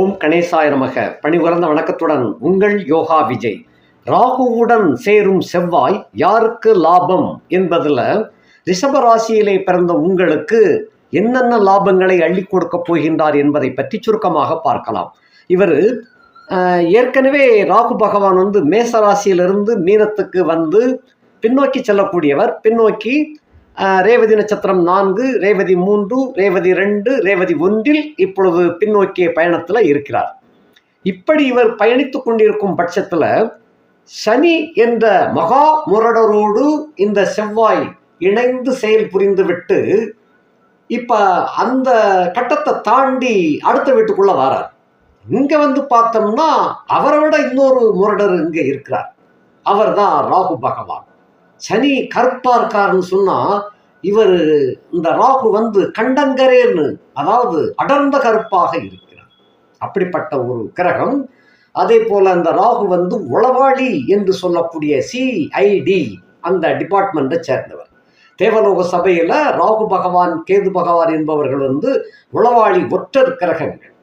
ஓம் கணேசாய நமக. பணிபுரந்த வணக்கத்துடன் உங்கள் யோகா விஜய். ராகுவுடன் சேரும் செவ்வாய் யாருக்கு லாபம் என்பதில் ரிஷபராசியிலே பிறந்த உங்களுக்கு என்னென்ன லாபங்களை அள்ளி கொடுக்க போகின்றார் என்பதை பற்றி சுருக்கமாக பார்க்கலாம். இவர் ஏற்கனவே ராகு பகவான் வந்து மேச ராசியிலிருந்து மீனத்துக்கு வந்து பின்னோக்கி செல்லக்கூடியவர். பின்னோக்கி ரேவதி நட்சத்திரம் நான்கு ரேவதி மூன்று ரேவதி ரெண்டு ரேவதி ஒன்றில் இப்பொழுது பின்னோக்கிய பயணத்தில் இருக்கிறார். இப்படி இவர் பயணித்து கொண்டிருக்கும் பட்சத்தில் சனி என்ற மகா முரடரோடு இந்த செவ்வாய் இணைந்து செயல் புரிந்துவிட்டு இப்போ அந்த கட்டத்தை தாண்டி அடுத்த வீட்டுக்குள்ளே வரார். இங்கே வந்து பார்த்தோம்னா அவரை விட இன்னொரு முரடர் இங்கே இருக்கிறார். அவர் தான் ராகு பகவான். சனி கருப்பா இருக்காருன்னு சொன்னா இவர் இந்த ராகு வந்து கண்டங்கரேன்னு அதாவது அடர்ந்த கருப்பாக இருக்கிறார். அப்படிப்பட்ட ஒரு கிரகம் அதே போல அந்த ராகு வந்து உளவாளி என்று சொல்லக்கூடிய சிஐடி அந்த டிபார்ட்மெண்ட்டை சேர்ந்தவர். தேவலோக சபையில ராகு பகவான் கேது பகவான் என்பவர்கள் வந்து உளவாளி ஒற்றர் கிரகங்கள்.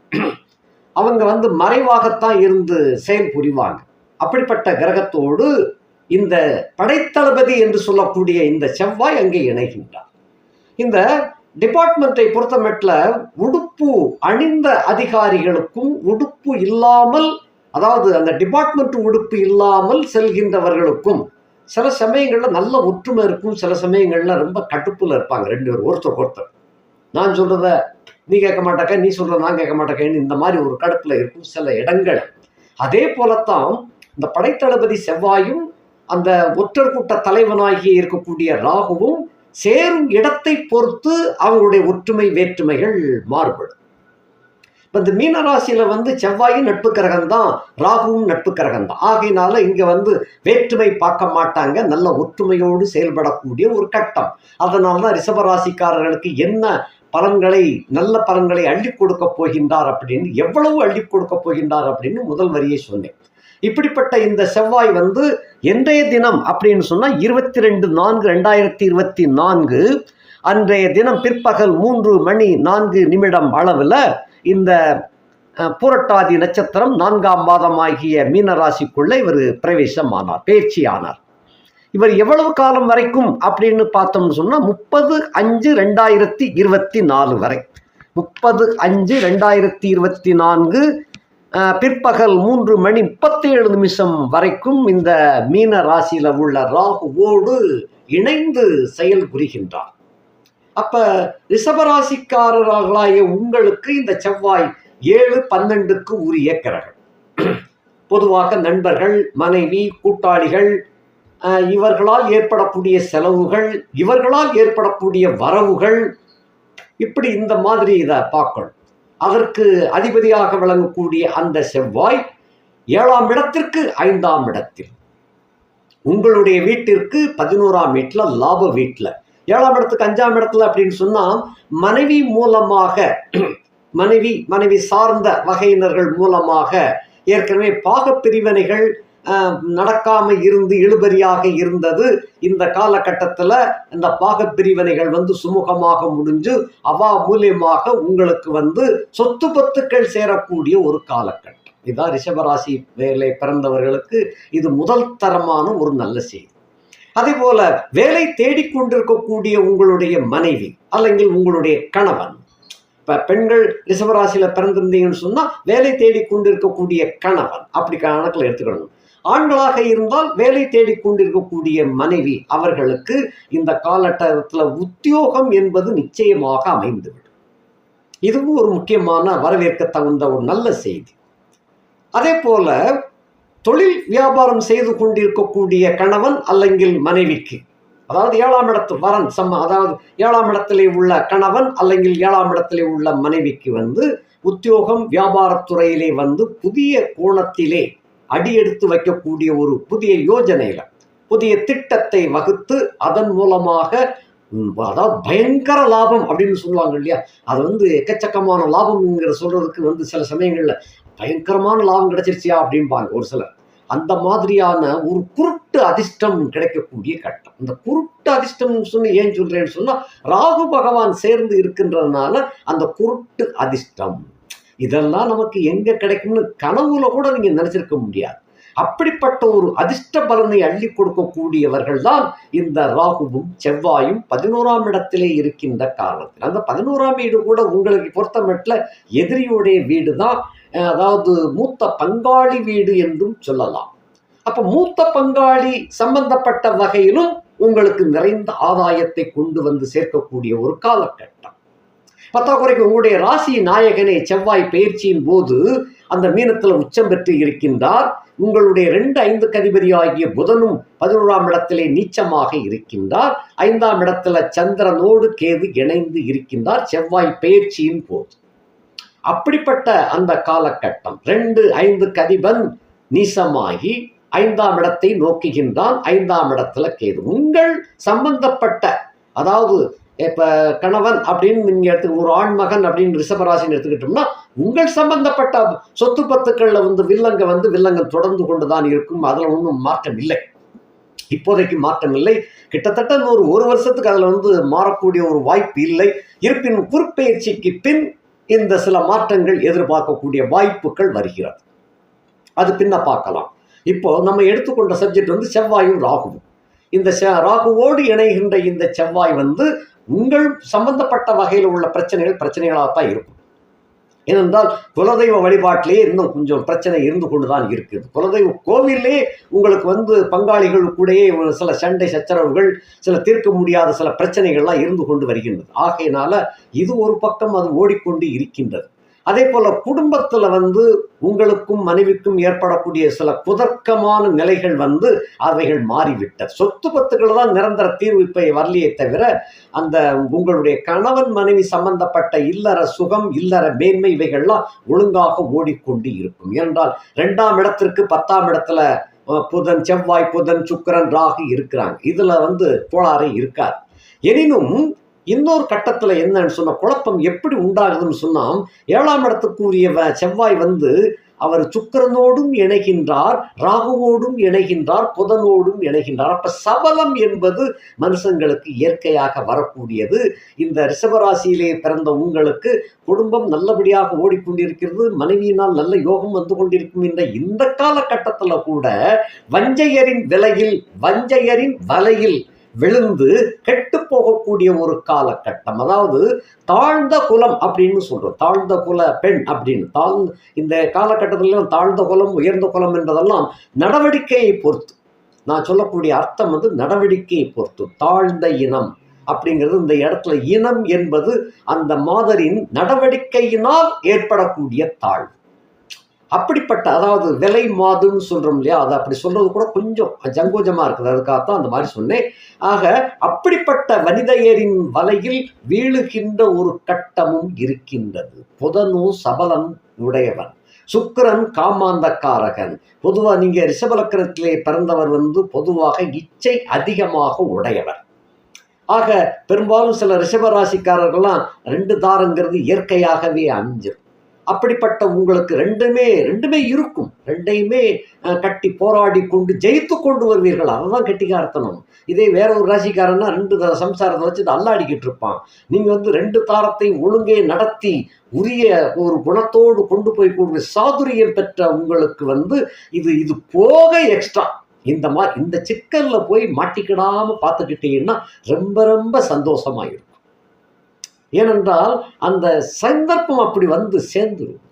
அவங்க வந்து மறைவாகத்தான் இருந்து செயல் புரிவாங்க அப்படிப்பட்ட கிரகத்தோடு இந்த படைத்தளபதி என்று சொல்லக்கூடிய இந்த செவ்வாய் அங்கே இணைகின்றார். இந்த டிபார்ட்மெண்ட்டை பொறுத்தமட்டில் உடுப்பு அணிந்த அதிகாரிகளுக்கும் உடுப்பு இல்லாமல் அதாவது அந்த டிபார்ட்மெண்ட் உடுப்பு இல்லாமல் செல்கின்றவர்களுக்கும் சில சமயங்களில் நல்ல ஒற்றுமை இருக்கும் சில சமயங்களில் ரொம்ப கட்டுப்பில் இருப்பாங்க ரெண்டு பேர் ஒருத்தர் ஒருத்தர். நான் சொல்கிறத நீ கேட்க மாட்டாக்க நீ சொல்கிறத நான் கேட்க மாட்டேக்கேன்னு இந்த மாதிரி ஒரு கடுப்பில் இருக்கும் சில இடங்கள். அதே போலத்தான் இந்த படைத்தளபதி செவ்வாயும் அந்த ஒற்றர் கூட்ட தலைவனாகி இருக்கக்கூடிய ராகுவும் சேரும் இடத்தை பொறுத்து அவங்களுடைய ஒற்றுமை வேற்றுமைகள் மாறுபடும். இப்போ இந்த மீனராசியில் வந்து செவ்வாயும் நட்பு கிரகம் தான் ராகுவும் நட்பு கிரகம் தான் ஆகையினால இங்கே வந்து வேற்றுமை பார்க்க மாட்டாங்க. நல்ல ஒற்றுமையோடு செயல்படக்கூடிய ஒரு கட்டம். அதனால தான் ரிஷபராசிக்காரர்களுக்கு என்ன பலன்களை நல்ல பலன்களை அள்ளி கொடுக்க போகின்றார் அப்படின்னு எவ்வளவு அள்ளி கொடுக்க போகின்றார் அப்படின்னு முதல் வரியை சொன்னேன். இப்படிப்பட்ட இந்த செவ்வாய் வந்து இன்றைய தினம் அப்படின்னு சொன்னால் இருபத்தி ரெண்டு நான்கு ரெண்டாயிரத்தி இருபத்தி நான்கு அன்றைய தினம் பிற்பகல் மூன்று மணி நான்கு நிமிடம் அளவில் இந்த பூரட்டாதி நட்சத்திரம் நான்காம் மாதமாகிய மீனராசிக்குள்ளே இவர் பிரவேசம் ஆனார் பேச்சு ஆனார் இவர் எவ்வளவு காலம் வரைக்கும் அப்படின்னு பார்த்தோம்னு சொன்னால் முப்பது அஞ்சு ரெண்டாயிரத்தி இருபத்தி நாலு வரை. முப்பது அஞ்சு ரெண்டாயிரத்தி இருபத்தி நான்கு பிற்பகல் மூன்று மணி முப்பத்தி ஏழு நிமிஷம் வரைக்கும் இந்த மீன ராசியில் உள்ள ராகுவோடு இணைந்து செயல் புரிகின்றார். அப்ப ரிஷபராசிக்காரர்களாகிய உங்களுக்கு இந்த செவ்வாய் ஏழு பன்னெண்டுக்கு உரிய கிரகம். பொதுவாக நண்பர்கள் மனைவி கூட்டாளிகள் இவர்களால் ஏற்படக்கூடிய செலவுகள் இவர்களால் ஏற்படக்கூடிய வரவுகள் இப்படி இந்த மாதிரி இதை பார்க்கணும். அதற்கு அதிபதியாக விளங்கக்கூடிய அந்த செவ்வாய் ஏழாம் இடத்திற்கு ஐந்தாம் இடத்தில். உங்களுடைய வீட்டிற்கு பதினோராம் வீட்டில் லாப வீட்டில். ஏழாம் இடத்துக்கு அஞ்சாம் இடத்துல அப்படின்னு சொன்னால் மனைவி மூலமாக மனைவி மனைவி சார்ந்த வகையினர்கள் மூலமாக ஏற்கனவே பாகப்பிரிவினைகள் பிரிவினைகள் ஆஹ், நடக்காம இருந்து இழுபறியாக இருந்தது இந்த காலகட்டத்தில் இந்த பாகப் பிரிவினைகள் வந்து சுமூகமாக முடிஞ்சு அவா மூலியமாக உங்களுக்கு வந்து சொத்து பத்துக்கள் சேரக்கூடிய ஒரு காலகட்டம் இதான் ரிஷபராசி வேலை பிறந்தவர்களுக்கு இது முதல் தரமான ஒரு நல்ல செய்தி அதே போல வேலை தேடிக்கொண்டிருக்கக்கூடிய உங்களுடைய மனைவி അല്ലെങ്കിൽ உங்களுடைய கணவன் இப்ப பெண்கள் ரிஷபராசியில பிறந்திருந்தீங்கன்னு சொன்னா வேலை தேடிக்கொண்டிருக்கக்கூடிய கணவன் அப்படி கணக்கில் எடுத்துக்கணும் ஆண்களாக இருந்தால் வேலை தேடிக்கொண்டிருக்கக்கூடிய மனைவி அவர்களுக்கு இந்த காலகட்டத்தில் உத்தியோகம் என்பது நிச்சயமாக அமைந்துவிடும். இதுவும் ஒரு முக்கியமான வரவேற்க தகுந்த ஒரு நல்ல செய்தி. அதே போல தொழில் வியாபாரம் செய்து கொண்டிருக்கக்கூடிய கணவன் அல்லங்கில் மனைவிக்கு அதாவது ஏழாம் இடத்து வரன் சம்ம அதாவது ஏழாம் இடத்திலே உள்ள கணவன் அல்லங்கில் ஏழாம் இடத்திலே உள்ள மனைவிக்கு வந்து உத்தியோகம் வியாபாரத்துறையிலே வந்து புதிய கோணத்திலே அடியெடுத்து வைக்கக்கூடிய ஒரு புதிய யோஜனையில புதிய திட்டத்தை வகுத்து அதன் மூலமாக அதாவது பயங்கர லாபம் அப்படின்னு சொல்லுவாங்க இல்லையா? அது வந்து எக்கச்சக்கமான லாபம்ங்கிற சொல்றதுக்கு வந்து சில சமயங்கள்ல பயங்கரமான லாபம் கிடைச்சிருச்சியா அப்படிம்பாங்க ஒரு சிலர். அந்த மாதிரியான ஒரு குருட்டு அதிர்ஷ்டம் கிடைக்கக்கூடிய கட்டம். இந்த குருட்டு அதிர்ஷ்டம் சொல்லி ஏன் சொல்றேன்னு சொன்னா ராகு பகவான் சேர்ந்து இருக்கின்றதுனால அந்த குருட்டு அதிர்ஷ்டம். இதெல்லாம் நமக்கு எங்க கிடைக்கும்னு கனவுல கூட நீங்க நினைச்சிருக்க முடியாது. அப்படிப்பட்ட ஒரு அதிர்ஷ்ட பலனை அள்ளி கொடுக்கக்கூடியவர்கள் தான் இந்த ராகுவும் செவ்வாயும் பதினோராம் இடத்திலே இருக்கின்ற காரணத்தில் அந்த பதினோராம் வீடு கூட உங்களுக்கு பொறுத்தமட்டில் எதிரியுடைய வீடு தான் அதாவது மூத்த பங்காளி வீடு என்றும் சொல்லலாம். அப்ப மூத்த பங்காளி சம்பந்தப்பட்ட வகையிலும் உங்களுக்கு நிறைந்த ஆதாயத்தை கொண்டு வந்து சேர்க்கக்கூடிய ஒரு காலக்கட்டம் பத்தாக்குறைக்கு உங்களுடைய ராசி நாயகனே செவ்வாய் பயிற்சியின் போது அந்த மீனத்தில் உச்சம் பெற்று இருக்கின்றார். உங்களுடைய ரெண்டு ஐந்து கதிபதி ஆகிய புதனும் பதினோராம் இடத்திலே நீச்சமாக இருக்கின்றார். ஐந்தாம் இடத்துல சந்திரனோடு கேது இணைந்து இருக்கின்றார் செவ்வாய் பயிற்சியின் போது. அப்படிப்பட்ட அந்த காலகட்டம். ரெண்டு ஐந்து கதிபன் நீசமாகி ஐந்தாம் இடத்தை நோக்குகின்றான். ஐந்தாம் இடத்துல கேது. உங்கள் சம்பந்தப்பட்ட அதாவது இப்போ கணவன் அப்படின்னு நீங்கள் எடுத்து ஒரு ஆண் மகன் அப்படின்னு ரிஷபராசின்னு எடுத்துக்கிட்டோம்னா உங்கள் சம்பந்தப்பட்ட சொத்து பத்துக்களில் வந்து வில்லங்க வந்து வில்லங்கம் தொடர்ந்து கொண்டு தான் இருக்கும். அதில் ஒன்றும் மாற்றம் இல்லை. இப்போதைக்கு மாற்றம் இல்லை. கிட்டத்தட்ட ஒரு ஒரு வருஷத்துக்கு அதில் வந்து மாறக்கூடிய ஒரு வாய்ப்பு இல்லை. இருப்பினும் குறுப்பெயர்ச்சிக்கு பின் இந்த சில மாற்றங்கள் எதிர்பார்க்கக்கூடிய வாய்ப்புகள் வருகிறது. அது பின்ன பார்க்கலாம். இப்போ நம்ம எடுத்துக்கொண்ட சப்ஜெக்ட் வந்து செவ்வாயும் ராகுவும். இந்த செ- ராகுவோடு இணைகின்ற இந்த செவ்வாய் வந்து உங்கள் சம்பந்தப்பட்ட வகையில் உள்ள பிரச்சனைகள் பிரச்சனைகளாக தான் இருக்கும். ஏனென்றால் குலதெய்வ வழிபாட்டிலேயே இன்னும் கொஞ்சம் பிரச்சனை இருந்து கொண்டு தான் இருக்குது குலதெய்வ கோவிலே உங்களுக்கு வந்து பங்காளிகள் கூடயே சில சண்டை சச்சரவுகள் சில தீர்க்க முடியாத சில பிரச்சனைகள்லாம் இருந்து கொண்டு வருகின்றது. ஆகையினால இது ஒரு பக்கம் அது ஓடிக்கொண்டு இருக்கின்றது. அதே போல குடும்பத்துல வந்து உங்களுக்கும் மனைவிக்கும் ஏற்படக்கூடிய சில குதர்க்கமான நிலைகள் வந்து அவைகள் மாறிவிட்ட சொத்து பத்துக்கள் தான் நிரந்தர தீர்வு இப்ப வரலையே தவிர அந்த உங்களுடைய கணவன் மனைவி சம்பந்தப்பட்ட இல்லற சுகம் இல்லற மேன்மை இவைகள்லாம் ஒழுங்காக ஓடிக்கொண்டு இருக்கும். என்றால் ரெண்டாம் இடத்திற்கு பத்தாம் இடத்துல புதன் செவ்வாய் புதன் சுக்கரன் ராகு இருக்கிறாங்க. இதுல வந்து கோளாறு இருக்காது. எனினும் இன்னொரு கட்டத்தில் என்னன்னு சொன்ன குழப்பம் எப்படி உண்டாகுதுன்னு சொன்னால் ஏழாம் இடத்துக்குரிய வ- செவ்வாய் வந்து அவர் சுக்கரனோடும் இணைகின்றார் ராகுவோடும் இணைகின்றார் புதனோடும் இணைகின்றார். அப்ப சபலம் என்பது மனுஷங்களுக்கு இயற்கையாக வரக்கூடியது. இந்த ரிஷபராசியிலே பிறந்த உங்களுக்கு குடும்பம் நல்லபடியாக ஓடிக்கொண்டிருக்கிறது மனைவியினால் நல்ல யோகம் வந்து கொண்டிருக்கும் என்ற இந்த காலகட்டத்தில் கூட வஞ்சையரின் விலையில் வஞ்சையரின் வலையில் விழுந்து கெட்டு போகக்கூடிய ஒரு காலகட்டம். அதாவது தாழ்ந்த குலம் அப்படின்னு சொல்றோம். தாழ்ந்த குல பெண் அப்படின்னு. தாழ்ந்த இந்த காலகட்டத்திலும் தாழ்ந்த குலம் உயர்ந்த குலம் என்பதெல்லாம் நடவடிக்கையை பொறுத்து. நான் சொல்லக்கூடிய அர்த்தம் வந்து நடவடிக்கையை பொறுத்து. தாழ்ந்த இனம் அப்படிங்கிறது இந்த இடத்துல இனம் என்பது அந்த மாதரின் நடவடிக்கையினால் ஏற்படக்கூடிய தாழ்வு. அப்படிப்பட்ட அதாவது விலை மாதுன்னு சொல்கிறோம் இல்லையா அது அப்படி சொல்கிறது கூட கொஞ்சம் ஜங்கோஜமாக இருக்குது. அதுக்காகத்தான் அந்த மாதிரி சொன்னேன். ஆக அப்படிப்பட்ட வனிதையரின் வலையில் வீழுகின்ற ஒரு கட்டமும் இருக்கின்றது. புதனு சபலன் உடையவன். சுக்கரன் காமாந்தக்காரகன். பொதுவாக நீங்கள் ரிஷபலக்கணத்திலே பிறந்தவர் வந்து பொதுவாக இச்சை அதிகமாக உடையவர். ஆக பெரும்பாலும் சில ரிஷபராசிக்காரர்கள்லாம் ரெண்டு தாரங்கிறது இயற்கையாகவே அமைஞ்சிரும் அப்படிப்பட்ட உங்களுக்கு ரெண்டுமே ரெண்டுமே இருக்கும். ரெண்டையுமே கட்டி போராடி கொண்டு ஜெயித்து கொண்டு வருவீர்கள். அதுதான் கெட்டிக்காரத்தனம் இதே வேற ஒரு ராசிக்காரன்னா ரெண்டு த- சம்சாரத்தை வச்சு அல்லாடிக்கிட்டு இருப்பான். நீங்கள் வந்து ரெண்டு தாரத்தையும் ஒழுங்கே நடத்தி உரிய ஒரு குணத்தோடு கொண்டு போய் கூடிய சாதுரியம் பெற்ற உங்களுக்கு வந்து இது இது போக எக்ஸ்ட்ரா இந்த மாதிரி இந்த சிக்கலில் போய் மாட்டிக்கிடாமல் பார்த்துக்கிட்டீங்கன்னா ரொம்ப ரொம்ப சந்தோஷமாயிருக்கும் ஏனென்றால் அந்த சந்தர்ப்பம் அப்படி வந்து சேர்ந்துடும்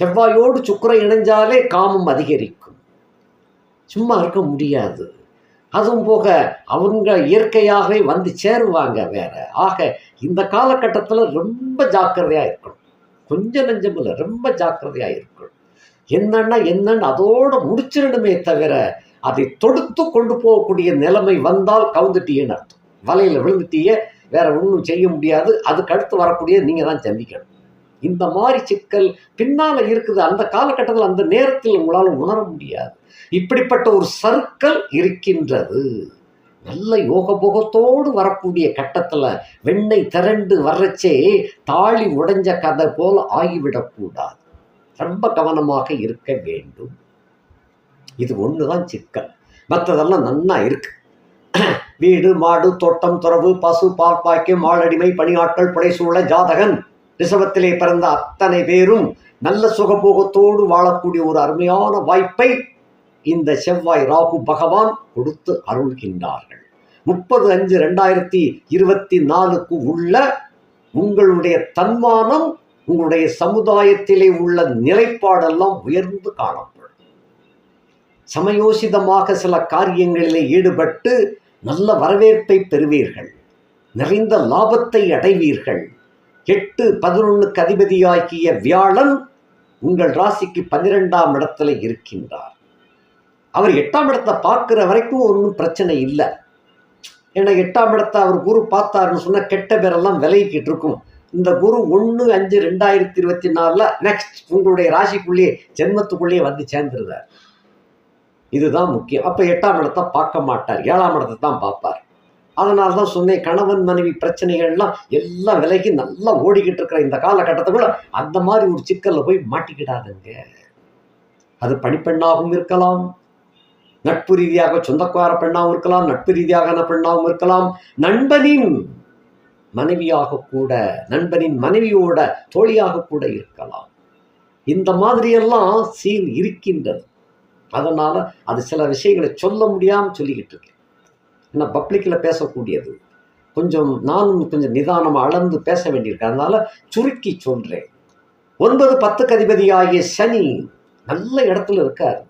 செவ்வாயோடு சுக்கரை இணைஞ்சாலே காமம் அதிகரிக்கும். சும்மா இருக்க முடியாது. அதுவும் போக அவங்க இயற்கையாகவே வந்து சேருவாங்க வேற. ஆக இந்த காலகட்டத்தில் ரொம்ப ஜாக்கிரதையாக இருக்கணும். கொஞ்சம் நெஞ்சமில்ல ரொம்ப ஜாக்கிரதையாக இருக்கணும். என்னன்னா என்னன்னு அதோடு முடிச்சிடணுமே தவிர அதை தொடுத்து கொண்டு போகக்கூடிய நிலைமை வந்தால் கவுந்துட்டியன்னு அர்த்தம். வலையில் விழுந்துட்டியே வேற ஒன்றும் செய்ய முடியாது. அதுக்கு அடுத்து வரக்கூடிய நீங்கள் தான் சந்திக்கணும் இந்த மாதிரி சிக்கல் பின்னால் இருக்குது. அந்த காலகட்டத்தில் அந்த நேரத்தில் உங்களால் உணர முடியாது. இப்படிப்பட்ட ஒரு சர்க்கல் இருக்கின்றது. நல்ல யோகபோகத்தோடு வரக்கூடிய கட்டத்தில் வெண்ணெய் திரண்டு வர்றச்சே தாளி உடைஞ்ச கதை போல ஆகிவிடக்கூடாது ரொம்ப கவனமாக இருக்க வேண்டும். இது ஒன்று தான் சிக்கல். மற்றதெல்லாம் நன்னா இருக்கு. வீடு மாடு தோட்டம் துறவு பசு பால் பாக்கியம் ஆளடிமை பணியாட்கள் புடைசூழ ஜாதகன். ரிசவத்திலே பிறந்த அத்தனை பேரும் நல்ல சுகபோகத்தோடு வாழக்கூடிய ஒரு அருமையான வாய்ப்பை இந்த செவ்வாய் ராகு பகவான் கொடுத்து அருள்கின்றார்கள். முப்பது அஞ்சு ரெண்டாயிரத்தி இருபத்தி நாலுக்கு உள்ள உங்களுடைய தன்மானம் உங்களுடைய சமுதாயத்திலே உள்ள நிலைப்பாடெல்லாம் உயர்ந்து காணப்படும். சமயோசிதமாக சில காரியங்களிலே ஈடுபட்டு நல்ல வரவேற்பை பெறுவீர்கள். நிறைந்த லாபத்தை அடைவீர்கள். எட்டு பதினொன்னுக்கு அதிபதியாகிய வியாழன் உங்கள் ராசிக்கு பன்னிரெண்டாம் இடத்துல இருக்கின்றார். அவர் எட்டாம் இடத்தை பார்க்குற வரைக்கும் ஒன்றும் பிரச்சனை இல்லை. ஏன்னா எட்டாம் இடத்தை அவர் குரு பார்த்தாருன்னு சொன்னால் கெட்ட பேரெல்லாம் விலகிக்கிட்டு இருக்கும். இந்த குரு ஒன்று அஞ்சு ரெண்டாயிரத்தி இருபத்தி நாலில் நெக்ஸ்ட் உங்களுடைய ராசிக்குள்ளேயே ஜென்மத்துக்குள்ளேயே வந்து சேர்ந்துருந்தார் இதுதான் முக்கியம். அப்போ எட்டாம் இடத்தை பார்க்க மாட்டார். ஏழாம் இடத்தை தான் பார்ப்பார். அதனால தான் சொன்னேன் கணவன் மனைவி பிரச்சனைகள்லாம் எல்லாம் விலகி நல்லா ஓடிக்கிட்டு இருக்கிற இந்த காலகட்டத்துக்குள்ள அந்த மாதிரி ஒரு சிக்கலில் போய் மாட்டிக்கிடாதுங்க. அது பணிப்பெண்ணாகவும் இருக்கலாம். நட்பு ரீதியாக சொந்தக்கார பெண்ணாகவும் இருக்கலாம். நட்பு ரீதியாக பெண்ணாகவும் இருக்கலாம். நண்பனின் மனைவியாக கூட நண்பனின் மனைவியோட தோழியாக கூட இருக்கலாம். இந்த மாதிரியெல்லாம் சீன் இருக்கின்றது. அதனால் அது சில விஷயங்களை சொல்ல முடியாமல் சொல்லிக்கிட்டு இருக்கேன் ஏன்னா பப்ளிக்கில் பேசக்கூடியது. கொஞ்சம் நானும் கொஞ்சம் நிதானமாக அளந்து பேச வேண்டியிருக்கேன் அதனால் சுருக்கி சொல்கிறேன் ஒன்பது பத்துக்கு அதிபதியாகிய சனி நல்ல இடத்துல இருக்கார்.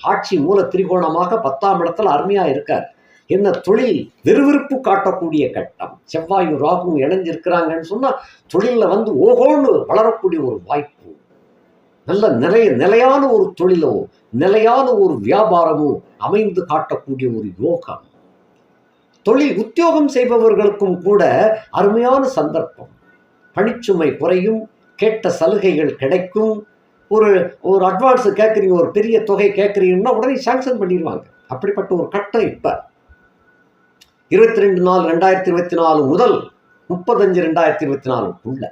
ஆட்சி மூல திரிகோணமாக பத்தாம் இடத்துல அருமையாக இருக்கார். என்ன தொழில் விறுவிறுப்பு காட்டக்கூடிய கட்டம். செவ்வாயும் ராகும் இணைஞ்சிருக்கிறாங்கன்னு சொன்னால் தொழிலில் வந்து ஓகோன்னு வளரக்கூடிய ஒரு வாய்ப்பு. நல்ல நிலைய நிலையான ஒரு தொழிலோ நிலையான ஒரு வியாபாரமோ அமைந்து காட்டக்கூடிய ஒரு யோகம். தொழில் உத்தியோகம் செய்பவர்களுக்கும் கூட அருமையான சந்தர்ப்பம். பணிச்சுமை குறையும் கேட்ட சலுகைகள் கிடைக்கும். ஒரு ஒரு அட்வான்ஸ் கேட்குறீங்க ஒரு பெரிய தொகை கேட்குறீங்கன்னா உடனே சாங்ஷன் பண்ணிடுவாங்க. அப்படிப்பட்ட ஒரு கட்டம் இப்போ. இருபத்தி ரெண்டு நாலு ரெண்டாயிரத்தி இருபத்தி நாலு முதல் முப்பத்தஞ்சு ரெண்டாயிரத்தி இருபத்தி நாலுக்குள்ள.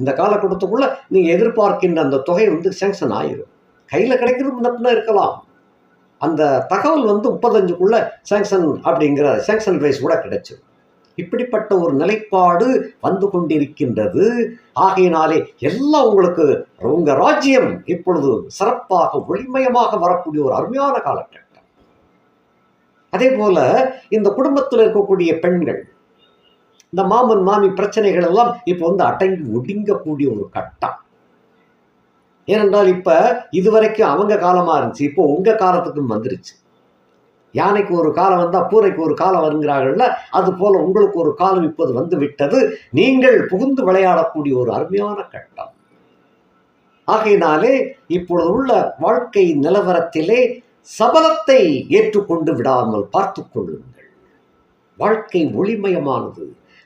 இந்த காலகட்டத்துக்குள்ள நீங்கள் எதிர்பார்க்கின்ற அந்த தொகை வந்து சேங்ஷன் ஆயிரும். கையில் கிடைக்கிறது முன்னப்பினா இருக்கலாம். அந்த தகவல் வந்து முப்பத்தஞ்சுக்குள்ள சேங்ஷன் அப்படிங்கிற சேங்ஷன் ரைஸ் கூட கிடைச்சிடும் இப்படிப்பட்ட ஒரு நிலைப்பாடு வந்து கொண்டிருக்கின்றது. ஆகையினாலே எல்லாம் உங்களுக்கு உங்கள் ராஜ்யம் இப்பொழுது சிறப்பாக ஒளிமயமாக வரக்கூடிய ஒரு அருமையான காலகட்டம். அதே போல இந்த குடும்பத்தில் இருக்கக்கூடிய பெண்கள் இந்த மாமன் மாமி பிரச்சனைகள் எல்லாம் இப்போ வந்து அடங்கி ஒடுங்கக்கூடிய ஒரு கட்டம். ஏனென்றால் இப்போ இதுவரைக்கும் அவங்க காலமாக இருந்துச்சு இப்போ உங்கள் காலத்துக்கும் வந்துருச்சு. யானைக்கு ஒரு காலம் வந்தால் பூரைக்கு ஒரு காலம் வருங்கிறார்கள்ல அது போல் உங்களுக்கு ஒரு காலம் இப்போது வந்து விட்டது. நீங்கள் புகுந்து விளையாடக்கூடிய ஒரு அருமையான கட்டம். ஆகையினாலே இப்பொழுது உள்ள வாழ்க்கை நிலவரத்திலே சபலத்தை ஏற்றுக்கொண்டு விடாமல் பார்த்து கொள்ளுங்கள். வாழ்க்கை ஒளிமயமானது.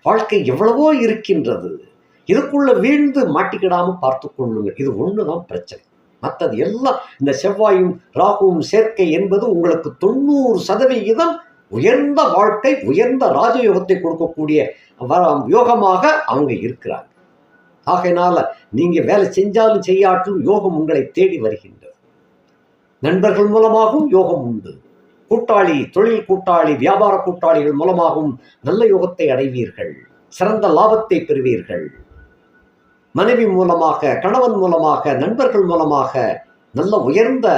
வாழ்க்கை எவ்வளவோ இருக்கின்றது. இதுக்குள்ள வீழ்ந்து மாட்டிக்கிடாமல் பார்த்து கொள்ளுங்கள். இது ஒண்ணுதான் பிரச்சனை. மற்றது எல்லாம் இந்த செவ்வாயும் ராகுவும் சேர்க்கை என்பது உங்களுக்கு தொண்ணூறு சதவிகிதம் உயர்ந்த வாழ்க்கை உயர்ந்த ராஜயோகத்தை கொடுக்கக்கூடிய வ- யோகமாக அவங்க இருக்கிறாங்க. ஆகையினால நீங்க வேலை செஞ்சாலும் செய்யாட்டும் யோகம் உங்களை தேடி வருகின்றது. நண்பர்கள் மூலமாகவும் யோகம் உண்டு. கூட்டாளி தொழில் கூட்டாளி வியாபார கூட்டாளிகள் மூலமாகவும் நல்ல யோகத்தை அடைவீர்கள். சிறந்த லாபத்தை பெறுவீர்கள். மனைவி மூலமாக கணவன் மூலமாக நண்பர்கள் மூலமாக நல்ல உயர்ந்த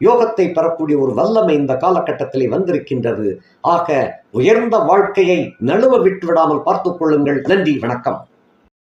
யோகத்தை பெறக்கூடிய ஒரு வல்லமை இந்த காலகட்டத்திலே வந்திருக்கின்றது. ஆக உயர்ந்த வாழ்க்கையை நழுவ விட்டு விடாமல் பார்த்துக் கொள்ளுங்கள். நன்றி வணக்கம்.